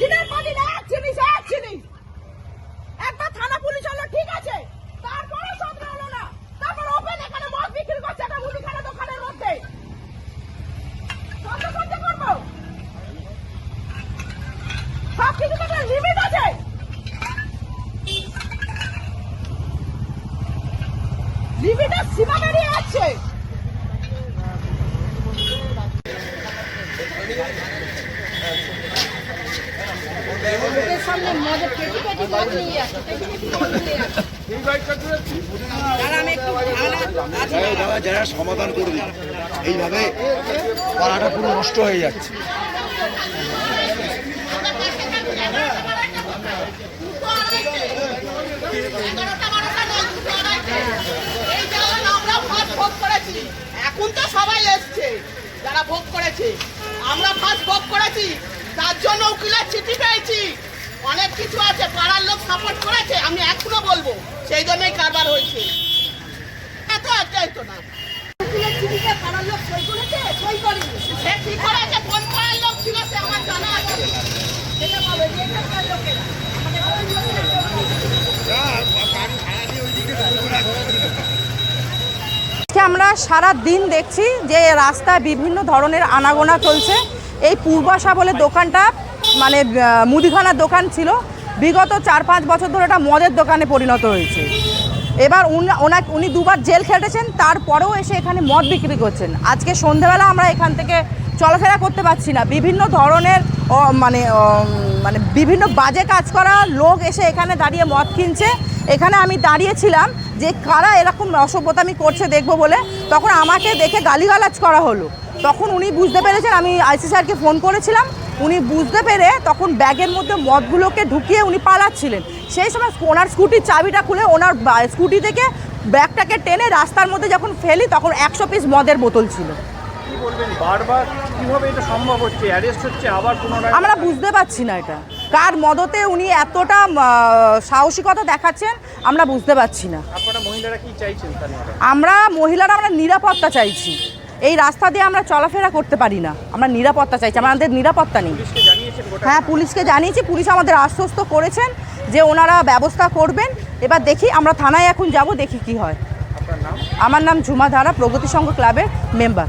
দিনের পর দিন এক জিনিস এক জিনিস একবার থানা পুলিশ হলো ঠিক আছে তারপরে সন্ধ্যা হলো না তারপর ওপেন এখানে মদ বিক্রি করছে একটা মুদিখানা দোকানের মধ্যে কত করতে করব সব কিছুতে একটা লিমিট আছে লিমিটের সীমা বেরিয়ে যাচ্ছে লোকের সামনে মদের পেটি পেটি মদ নিয়ে যাচ্ছে পেটি পেটি মদ নিয়ে যাচ্ছে যারা সমাধান করে এইভাবে পাড়াটা পুরো নষ্ট হয়ে যাচ্ছে। এখন তো সবাই এসছে যারা ভোগ করেছে আমরা ফার্স্ট ভোগ করেছি তার জন্য উকিলের চিঠি পেয়েছি অনেক কিছু আছে পাড়ার লোক সাপোর্ট করেছে আমি এখনও বলব সেই জন্যই কারবার হয়েছে এত তো না। উকিলের পাড়ার লোক সই করেছে? সই করেনি। সে কি করেছে? কোন পাড়ার লোক ছিল সে আমার জানা আছে। সেটা বলে যে এখানকার লোকেরা? আমাদের ওই লোকেরা? আজকে আমরা সারা দিন দেখছি যে রাস্তায় বিভিন্ন ধরনের আনাগোনা চলছে। এই পূর্বাশা বলে দোকানটা মানে মুদিখানার দোকান ছিল। বিগত চার পাঁচ বছর ধরে এটা মদের দোকানে পরিণত হয়েছে। এবার উন- দুবার জেল খেটেছেন, তারপরেও এসে এখানে মদ বিক্রি করছেন। আজকে সন্ধেবেলা আমরা এখান থেকে চলাফেরা করতে পারছি না। বিভিন্ন ধরনের মানে মানে বিভিন্ন বাজে কাজ করা লোক এসে এখানে দাঁড়িয়ে মদ কিনছে। এখানে আমি দাঁড়িয়েছিলাম যে কারা এরকম অসভ্যতামি করছে দেখব বলে। তখন আমাকে দেখে গালিগালাজ করা হলো। তখন উনি বুঝতে পেরেছেন, আমি আইসি স্যারকে ফোন করেছিলাম। উনি বুঝতে পেরে তখন ব্যাগের মধ্যে মদগুলোকে ঢুকিয়ে উনি পালাচ্ছিলেন। সেই সময় ওনার স্কুটির চাবিটা খুলে ওনার স্কুটি থেকে ব্যাগটাকে টেনে রাস্তার মধ্যে যখন ফেলি তখন একশো পিস মদের বোতল ছিল। বারবার কীভাবে এটা সম্ভব হচ্ছে? অ্যারেস্ট হচ্ছে আবার পুনরায় আমরা বুঝতে পারছি না এটা। কার মদতে উনি এতটা সাহসিকতা দেখাচ্ছেন আমরা বুঝতে পারছি না। আপনারা মহিলারা কি চাইছেন আমরা মহিলারা আমরা নিরাপত্তা চাইছি। এই রাস্তা দিয়ে আমরা চলাফেরা করতে পারি না। আমরা নিরাপত্তা চাইছি আমাদের নিরাপত্তা নেই। হ্যাঁ পুলিশকে জানিয়েছি পুলিশ আমাদের আশ্বস্ত করেছেন যে ওনারা ব্যবস্থা করবেন। এবার দেখি আমরা থানায় এখন যাব দেখি কি হয়। আমার নাম ঝুমা ধারা প্রগতি সংঘ ক্লাবের মেম্বার।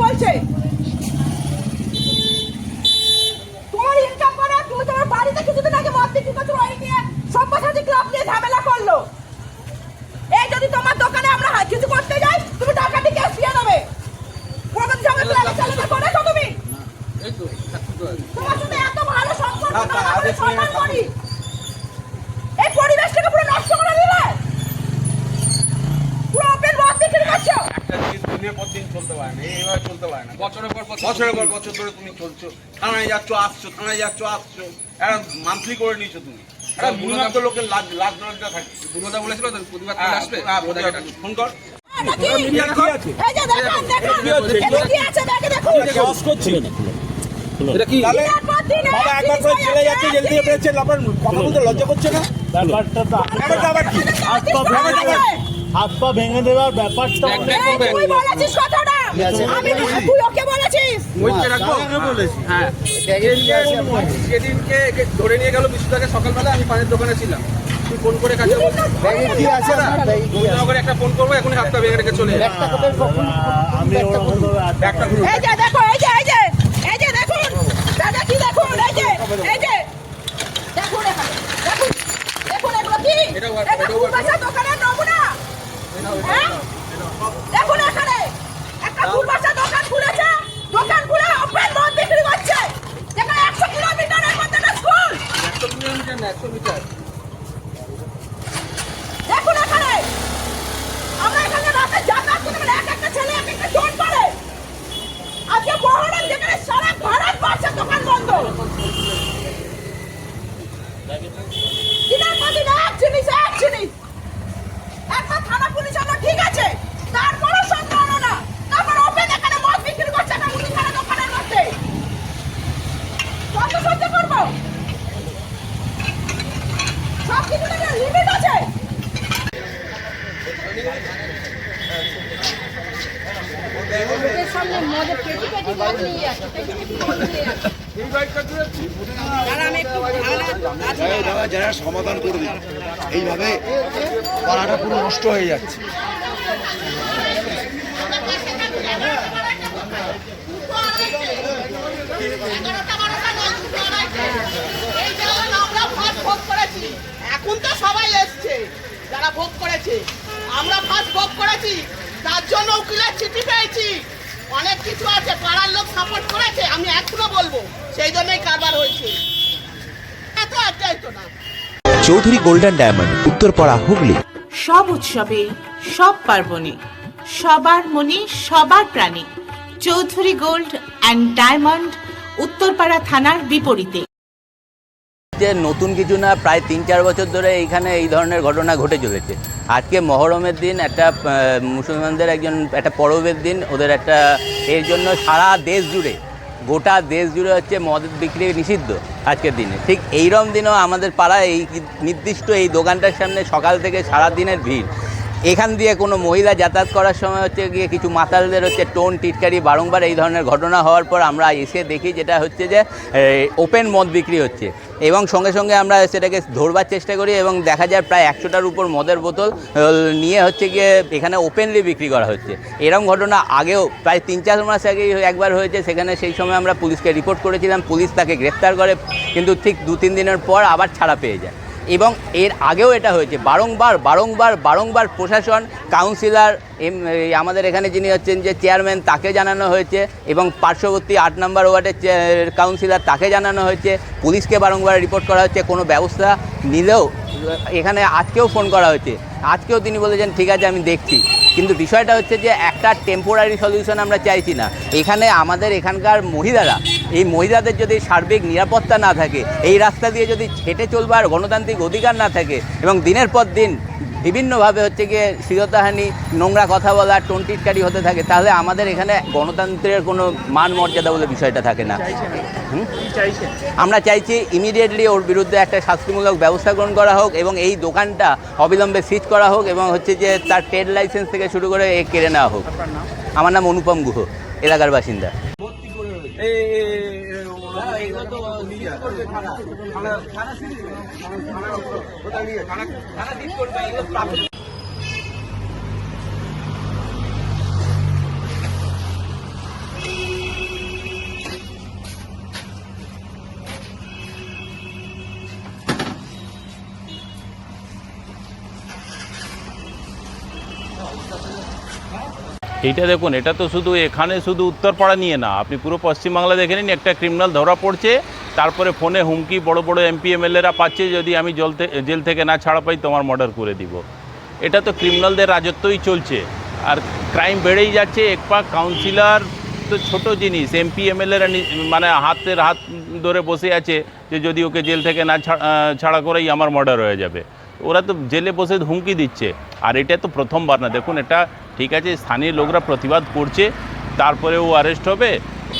বলছে তোমার ইনকাম করে তুমি তোমার বাড়িতে কিছুদিন আগে মদ বিক্রি করছ ওই নিয়ে সব্যসাচী ক্লাব নিয়ে ঝামেলা করল এই যদি তোমার দোকানে আমরা হা- কিছু করতে যাই তুমি ডাকাতি কেস দিয়ে দেবে কোনোদিন ঝামেলা ক্লাবের ছেলেদের করেছ তুমি তোমার সাথে এত ভালো সম্পর্ক আমরা করে সম্মান করি এই পরিবেশটাকে পুরো নষ্ট করে দিলে পুরো ওপেন মদ বিক্রি করছ একটা জিনিস দিনের পর দিন চলতে পারে না এইভাবে চলতে পারে না বছরের পর বছরের পর বছর ধরে তুমি চলছো থানায় যাচ্ছ আসছো থানায় যাচ্ছ আসছো একটা মান্থলি করে নিয়েছো তুমি একটা ন্যূনতম লোকের লাজ লাজ লজ্জা থাকে বুনদা বলেছিল তো প্রতিবাদ করে আসবে ফোন কর লজ্জা করছে না হাত পা ভেঙে দেওয়ার ব্যাপারটা তুই বলেছিস কথাটা। আমি তুই ওকে বলেছিস। হ্যাঁ। যেদিনকে ধরে নিয়ে গেল বিশ্বটাকে সকালবেলা আমি পানের দোকানে ছিলাম। তুই ফোন করে কাছে কি আছে করে একটা ফোন করব এখনই হাতটা ভেঙে রেখে চলে যাবে। আমি ওরকমভাবে আটকে একটা গ্রুপ এই যে দেখো এই যে এই যে এই যে দেখুন। দাদা কি দেখুন? এই যে এই যে। দেখুন দেখুন। দেখুন এগুলো কি? এটা ওয়ার- এটা এটা ওয়ার- পূর্বাশা দোকানের নমুনা হ্যাঁ দেখুন একটা পূর্বাশা দোকান খুলেছে। দোকান খুলে ওপেন মদ একশো কিলোমিটারের মধ্যে স্কুল একশো দেখুন এখানে আমরা এখানে রাতে যাতায়াত করি মানে এক একটা ছেলে এক একটা টোন করে আজকে মহরম যেখানে সারা ভারতবর্ষের দোকান বন্ধ দিনের পর দিন এক জিনিস এক জিনিস একটা থানা পুলিশ আমরা ঠিক আছে তারপরও সম্মান না তারপর ওপেন এখানে মদ বিক্রি করছে একটা মুদিখানা দোকানের মধ্যে কত সহ্য করব সব কিছু লিমিট আছে লোকের সামনে মদের পেটি পেটি মদ নিয়ে যাচ্ছে পেটি পেটি মদ নিয়ে যাচ্ছে আর আমি একটু ঝামেলা এই দাদা যারা সমাধান করে দিন এইভাবে পাড়াটা পুরো নষ্ট হয়ে যাচ্ছে। এখন তো সবাই এসছে, যারা ভোগ করেছে। আমরা ভাত ভোগ করেছি, তার জন্য উকিলের চিঠি পেয়েছি। অনেক কিছু আছে পাড়ার লোক সাপোর্ট করেছে আমি এখনও বলব সেই জন্যই কারবার হয়েছে। এত একটাই তো না। Chowdhury golden diamond Uttarpara Hooghly. সব উৎসবে সব পার্বণে সবার মনে সবার প্রাণে Chowdhury gold and diamond Uttarpara থানার বিপরীতে। যে নতুন কিছু না, প্রায় তিন চার বছর ধরে এইখানে এই ধরনের ঘটনা ঘটে চলেছে। আজকে মহরমের দিন, একটা মুসলমানদের একজন, একটা পরবের দিন, ওদের একটা, এর জন্য সারা দেশ জুড়ে, গোটা দেশ জুড়ে হচ্ছে মদ বিক্রি নিষিদ্ধ আজকের দিনে। ঠিক এইরম দিনও আমাদের পাড়ায় এই নির্দিষ্ট এই দোকানটার সামনে সকাল থেকে সারা দিনের ভিড়। এখান দিয়ে কোনো মহিলা যাতায়াত করার সময় হচ্ছে গিয়ে কিছু মাতালদের হচ্ছে টোন, টিটকারি বারংবার এই ধরনের ঘটনা হওয়ার পর আমরা এসে দেখি যেটা হচ্ছে যে ওপেন মদ বিক্রি হচ্ছে। এবং সঙ্গে সঙ্গে আমরা সেটাকে ধরবার চেষ্টা করি এবং দেখা যায় প্রায় একশোটার উপর মদের বোতল নিয়ে হচ্ছে গিয়ে এখানে ওপেনলি বিক্রি করা হচ্ছে। এরকম ঘটনা আগেও প্রায় তিন চার মাস আগে একবার হয়েছে, সেখানে সেই সময় আমরা পুলিশকে রিপোর্ট করেছিলাম, পুলিশ তাকে গ্রেফতার করে, কিন্তু ঠিক দু তিন দিনের পর আবার ছাড়া পেয়ে যায়। এবং এর আগেও এটা হয়েছে। বারংবার বারংবার বারংবার প্রশাসন, কাউন্সিলর, এম আমাদের এখানে যিনি হচ্ছেন যে চেয়ারম্যান, তাকে জানানো হয়েছে এবং পার্শ্ববর্তী আট নম্বর ওয়ার্ডের কাউন্সিলর, তাকে জানানো হয়েছে। পুলিশকে বারংবার রিপোর্ট করা হচ্ছে। কোনো ব্যবস্থা নিলেও এখানে আজকেও ফোন করা হয়েছে। আজকেও তিনি বলেছেন, ঠিক আছে, আমি দেখছি। কিন্তু বিষয়টা হচ্ছে যে একটা টেম্পোরারি সলিউশন আমরা চাইছি না। এখানে আমাদের এখানকার মহিলারা এই মহিলাদের যদি সার্বিক নিরাপত্তা না থাকে এই রাস্তা দিয়ে যদি হেঁটে চলবার গণতান্ত্রিক অধিকার না থাকে এবং দিনের পর দিন বিভিন্নভাবে হচ্ছে গিয়ে শিরতাহানি নোংরা কথা বলা টোনটিটকারি হতে থাকে তাহলে আমাদের এখানে গণতন্ত্রের কোনো মান মর্যাদা বলে বিষয়টা থাকে না। আমরা চাইছি ইমিডিয়েটলি ওর বিরুদ্ধে একটা শাস্তিমূলক ব্যবস্থা গ্রহণ করা হোক এবং এই দোকানটা অবিলম্বে সিজ করা হোক এবং হচ্ছে যে তার ট্রেড লাইসেন্স থেকে শুরু করে এ কেড়ে নেওয়া হোক। আমার নাম অনুপম গুহ এলাকার বাসিন্দা। এইটা দেখুন, এটা তো শুধু এখানে শুধু উত্তরপাড়া নিয়ে না, আপনি পুরো পশ্চিমবাংলা দেখে নিন, একটা ক্রিমিনাল ধরা পড়ছে। তারপরে ফোনে হুমকি, বড় বড় এমপি এমএলএরা পাচ্ছে, যদি আমি জল জেল থেকে না ছাড়া পাই, তোমার মার্ডার করে দিব। এটা তো ক্রিমিনালদের রাজত্বই চলছে। আর ক্রাইম বেড়েই যাচ্ছে, এক পা কাউন্সিলর তো ছোট জিনিস এমপি এমএলএরা মানে হাতের হাত ধরে বসে আছে, যে যদি ওকে জেল থেকে না ছাড়া করেই আমার মার্ডার হয়ে যাবে। ওরা তো জেলে বসে হুমকি দিচ্ছে। আর এটা তো প্রথমবার না, দেখুন এটা ঠিক আছে, স্থানীয় লোকরা প্রতিবাদ করছে। তারপরে ও অ্যারেস্ট হবে,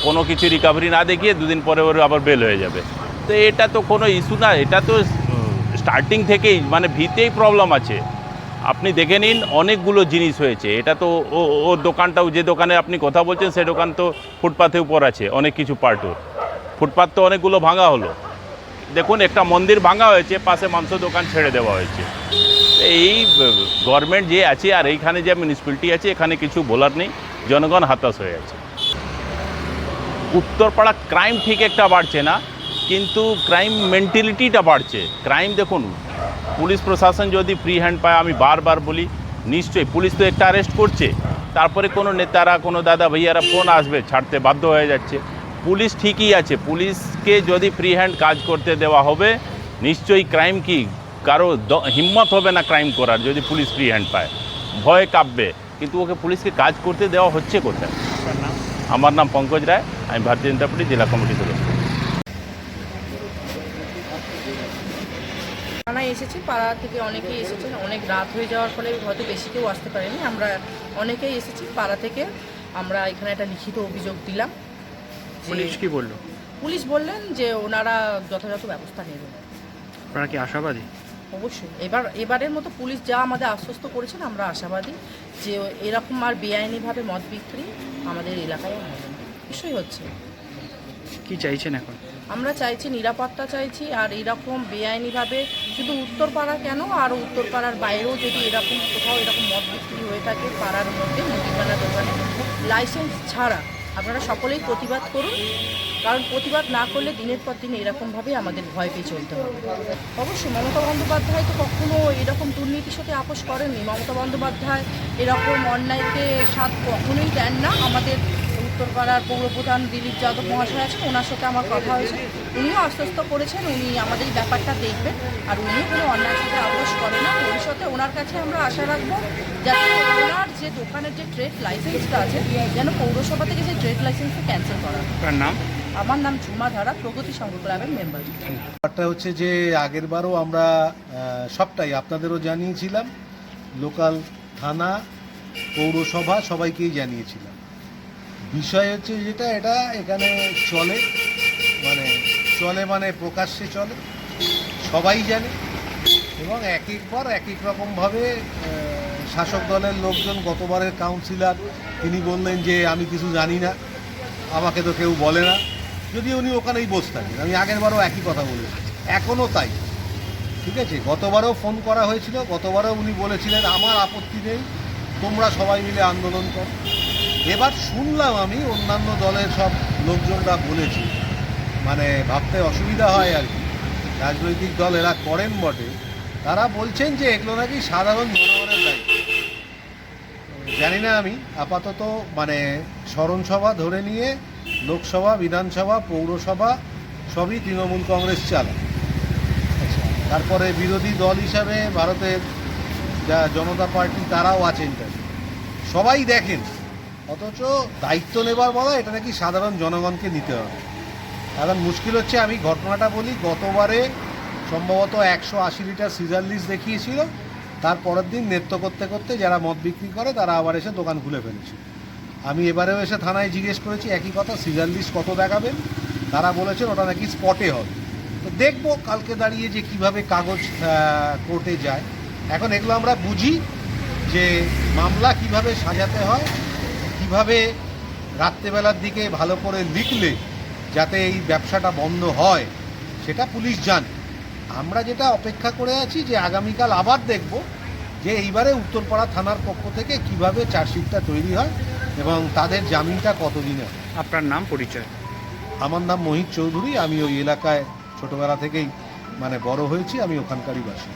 কোনো কিছু রিকাভারি না দেখিয়ে দুদিন পরে ওর আবার বেল হয়ে যাবে। তো এটা তো কোনো ইস্যু না, এটা তো স্টার্টিং থেকেই মানে ভিতেই প্রবলেম আছে। আপনি দেখে নিন, অনেকগুলো জিনিস হয়েছে। এটা তো ওর দোকানটাও, যে দোকানে আপনি কথা বলছেন, সে দোকান তো ফুটপাথের উপর আছে, অনেক কিছু পার্ট ওর। ফুটপাথ তো অনেকগুলো ভাঙা হলো। দেখুন, একটা মন্দির ভাঙা হয়েছে, পাশে মাংস দোকান ছেড়ে দেওয়া হয়েছে। এই গভর্নমেন্ট যে আছে আর এইখানে যে মিউনিসিপ্যালিটি আছে, এখানে কিছু বলার নেই। জনগণ হতাশ হয়ে আছে উত্তরপাড়া ক্রাইম ঠিক একটা বাড়ছে না, কিন্তু ক্রাইম মেন্টালিটিটা বাড়ছে। ক্রাইম দেখুন, পুলিশ প্রশাসন যদি ফ্রি হ্যান্ড পায়, আমি বারবার বলি, নিশ্চয়ই পুলিশ তো একটা অ্যারেস্ট করছে। তারপরে কোনো নেতারা, কোনো দাদা ভাইয়ারা ফোন আসবে, ছাড়তে বাধ্য হয়ে যাচ্ছে। পুলিশ ঠিকই আছে, পুলিশকে যদি ফ্রি হ্যান্ড কাজ করতে দেওয়া হবে, নিশ্চয়ই ক্রাইম কি? কারও হিম্মত হবে না ক্রাইম করার, যদি পুলিশ ফ্রি হ্যান্ড পায়। ভয় কাঁপবে। কিন্তু ওকে পুলিশকে কাজ করতে দেওয়া হচ্ছে কোথায়? আমার নাম পঙ্কজ রায় আমি ভারতীয় জনতা পার্টি জেলা কমিটি সদস্য। থানায় এসেছি পাড়া থেকে অনেকেই এসেছেন অনেক রাত হয়ে যাওয়ার ফলে হয়তো বেশি কেউ আসতে পারেনি। আমরা অনেকেই এসেছি পাড়া থেকে আমরা এখানে একটা লিখিত অভিযোগ দিলাম পুলিশ কি বলল? পুলিশ বললেন যে ওনারা যথাযথ ব্যবস্থা নেবেন। আপনারা কি আশাবাদী? অবশ্যই। এবার এবারের মতো পুলিশ যা আমাদের আশ্বস্ত করেছেন আমরা আশাবাদী যে এরকম আর বেআইনিভাবে মদ বিক্রি আমাদের এলাকায় হবে না। নিশ্চয়ই হচ্ছে। কি চাইছেন এখন? আমরা চাইছি নিরাপত্তা চাইছি আর এরকম বেআইনিভাবে শুধু উত্তরপাড়া কেন? আর উত্তরপাড়ার বাইরেও যদি এরকম কোথাও এরকম মদ বিক্রি হয়ে থাকে পাড়ার মধ্যে মুদিখানা দোকানে লাইসেন্স ছাড়া আপনারা সকলেই প্রতিবাদ করুন, কারণ প্রতিবাদ না করলে দিনের পর দিন এরকমভাবেই আমাদের ভয় পেয়ে চলতে হবে। অবশ্যই মমতা বন্দ্যোপাধ্যায় তো কখনও এরকম দুর্নীতির সাথে আপোষ করেননি। মমতা বন্দ্যোপাধ্যায় এরকম অন্যায়কে সাথ কখনোই দেন না। আমাদের উত্তরপাড়ার পৌরপ্রধান দিলীপ যাদব মহাশয় আছেন ওনার সাথে আমার কথা হয়েছে। উনিও আশ্বস্ত করেছেন উনি আমাদের এই ব্যাপারটা দেখবেন। আর উনিও কোনো অন্যায়ের সাথে আপোষ করে না। ভবিষ্যতে ওনার কাছে আমরা আশা রাখব যাতে ওনার যে দোকানের যে ট্রেড লাইসেন্সটা আছে যেন পৌরসভা থেকে সেই ট্রেড লাইসেন্সটা ক্যান্সেল করা। নাম? আমার নাম ঝুমা ধারা প্রগতি সংঘ ক্লাবের মেম্বার ব্যাপারটা হচ্ছে যে আগের বারও আমরা সবটাই আপনাদেরও জানিয়েছিলাম। লোকাল থানা পৌরসভা সবাইকেই জানিয়েছিলাম। বিষয় হচ্ছে যেটা, এটা এখানে চলে মানে চলে মানে প্রকাশ্যে চলে, সবাই জানে, এবং এক একবার এক এক রকমভাবে শাসক দলের লোকজন, গতবারের কাউন্সিলর তিনি বললেন যে আমি কিছু জানি না, আমাকে তো কেউ বলে না, যদি উনি ওখানেই বসে থাকেন, আমি আগেরবারও একই কথা বলেছি এখনও তাই, ঠিক আছে? গতবারও ফোন করা হয়েছিল, গতবারও উনি বলেছিলেন, আমার আপত্তি নেই, তোমরা সবাই মিলে আন্দোলন করো। এবার শুনলাম আমি অন্যান্য দলের সব লোকজনরা বলেছে মানে ভাবতে অসুবিধা হয় আর কি। রাজনৈতিক দল এরা করেন বটে। তারা বলছেন যে এগুলো নাকি সাধারণ জনগণের দায়িত্ব। জানি না আমি, আপাতত মানে স্মরণসভা ধরে নিয়ে লোকসভা, বিধানসভা, পৌরসভা সবই তৃণমূল কংগ্রেস চালায়। তারপরে বিরোধী দল হিসাবে ভারতের যা জনতা পার্টি, তারাও আছেন। সবাই দেখেন। অথচ দায়িত্ব নেবার বলা এটা নাকি সাধারণ জনগণকে নিতে হবে। এখন মুশকিল হচ্ছে, আমি ঘটনাটা বলি, গতবারে সম্ভবত একশো আশি লিটার সিজার লিস্ট দেখিয়েছিল। তার পরের দিন নৃত্য করতে করতে যারা মদ বিক্রি করে, তারা আবার এসে দোকান খুলে ফেলেছে। আমি এবারেও এসে থানায় জিজ্ঞেস করেছি, একই কথা, সিজার লিস্ট কত দেখাবেন? তারা বলেছেন ওটা নাকি স্পটে হবে। তো দেখব, কালকে দাঁড়িয়ে যে কীভাবে কাগজ কোর্টে যায়। এখন এগুলো আমরা বুঝি যে মামলা কীভাবে সাজাতে হয় কীভাবে রাত্রেবেলার দিকে ভালো করে লিখলে যাতে এই ব্যবসাটা বন্ধ হয় সেটা পুলিশ জানে। আমরা যেটা অপেক্ষা করে আছি যে আগামীকাল আবার দেখব যে এইবারে উত্তরপাড়া থানার পক্ষ থেকে কীভাবে চার্জশিটটা তৈরি হয় এবং তাদের জামিনটা কতদিনে হয়। আপনার নাম পরিচয়? আমার নাম মোহিত চৌধুরী আমি ওই এলাকায় ছোটবেলা থেকেই মানে বড় হয়েছি আমি ওখানকারই বাসি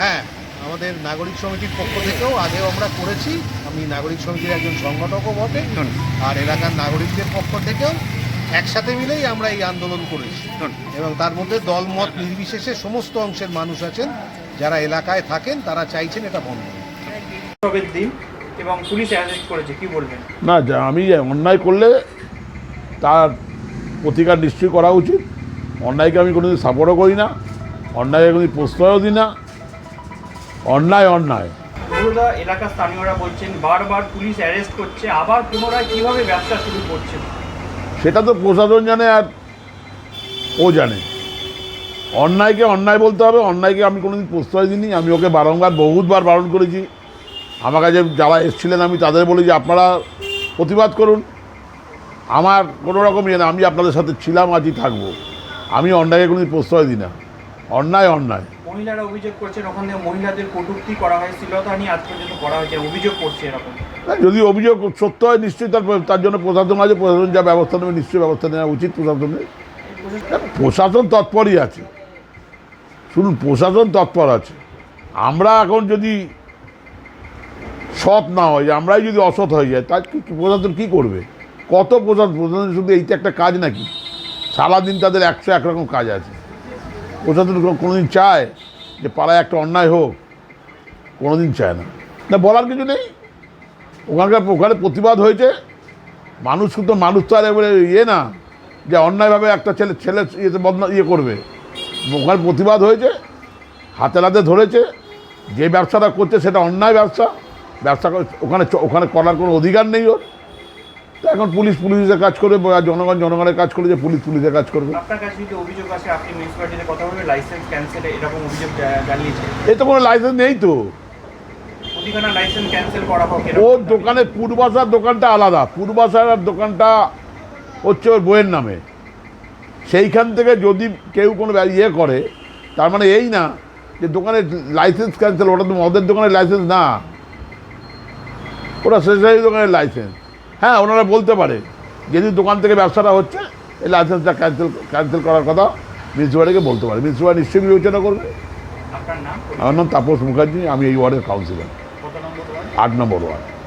হ্যাঁ আমাদের নাগরিক সমিতির পক্ষ থেকেও আগেও আমরা করেছি। আমি নাগরিক সমিতির একজন সংগঠকও বটে। আর এলাকার নাগরিকদের পক্ষ থেকেও একসাথে মিলেই আমরা এই আন্দোলন করেছি। এবং তার মধ্যে দলমত নির্বিশেষে সমস্ত অংশের মানুষ আছেন। যারা এলাকায় থাকেন তারা চাইছেন এটা বন্ধ। দিন এবং পুলিশ অ্যারেস্ট করেছে কি বলবেন? না যা আমি অন্যায় করলে তার প্রতিকার নিশ্চয়ই করা উচিত। অন্যায়কে আমি কোনোদিন সাপোর্টও করি না। অন্যায়কে কোনোদিন প্রশ্রয়ও দিই না। অন্যায় অন্যায়। বহুদা এলাকার স্থানীয়রা বলছেন বারবার পুলিশ অ্যারেস্ট করছে আবার পুনরায় কীভাবে ব্যবসা শুরু করছে? সেটা তো প্রশাসন জানে আর ও জানে। অন্যায়কে অন্যায় বলতে হবে অন্যায়কে আমি কোনোদিন প্রশ্রয় দিইনি আমি ওকে বারংবার বহুতবার বারণ করেছি। আমার কাছে যারা এসেছিলেন আমি তাদের বলি যে আপনারা প্রতিবাদ করুন। আমার কোনো রকম ইয়ে না আমি আপনাদের সাথে ছিলাম আজই থাকব। আমি অন্যায়কে কোনোদিন প্রশ্রয় দিই না। অন্যায় অন্যায়। মহিলারা অভিযোগ করছেন, ওখানে মহিলাদের করা আজ পর্যন্ত করা হয়েছে, অভিযোগ করছে এরকম। যদি অভিযোগ সত্য হয়, নিশ্চয়ই তার তার জন্য প্রশাসন আছে, প্রশাসন যা ব্যবস্থা নেবে, নিশ্চয়ই ব্যবস্থা নেওয়া উচিত প্রশাসনের। প্রশাসন তৎপরই আছে। শুনুন, প্রশাসন তৎপর আছে। আমরা এখন যদি সৎ না হয় আমরাই যদি অসৎ হয়ে যায় তার প্রশাসন কী করবে? কত প্রশাসন? প্রশাসন শুধু এইটা একটা কাজ নাকি? সারাদিন তাদের একশো একরকম কাজ আছে। প্রশাসন কোনো- কোনোদিন চায় যে পাড়ায় একটা অন্যায় হোক, কোনোদিন চায় না। না, বলার কিছু নেই। ওখানকার, ওখানে প্রতিবাদ হয়েছে। মানুষ শুধু মানুষ তো আর এবারে ইয়ে না, যে অন্যায়ভাবে একটা ছেলে ছেলে ইয়েতে বদনা ইয়ে করবে। ওখানে প্রতিবাদ হয়েছে, হাতে হাতে ধরেছে। যে ব্যবসাটা করছে সেটা অন্যায় ব্যবসা। ব্যবসা ওখানে ওখানে করার কোনো অধিকার নেই ওর। তো এখন পুলিশ পুলিশের কাজ করবে জনগণ জনগণের কাজ করে যে পুলিশ পুলিশের কাজ করবে। এ তো কোনো লাইসেন্স নেই তো। ওর দোকানে পূর্বাশার দোকানটা আলাদা। পূর্বাশার দোকানটা হচ্ছে ওর বইয়ের নামে। সেইখান থেকে যদি কেউ কোনো ইয়ে করে তার মানে এই না যে দোকানের লাইসেন্স ক্যান্সেল ওটা তো মদের দোকানের লাইসেন্স না। ওটা স্টেশনারি দোকানের লাইসেন্স হ্যাঁ ওনারা বলতে পারে। যদি দোকান থেকে ব্যবসাটা হচ্ছে এই লাইসেন্সটা ক্যান্সেল ক্যান্সেল করার কথা মিউনিসিপ্যালিটিকে বলতে পারে। মিউনিসিপ্যালিটি নিশ্চয়ই বিবেচনা করবে। আমার নাম তাপস মুখার্জি আমি এই ওয়ার্ডের কাউন্সিলর? আট নম্বর ওয়ার্ড।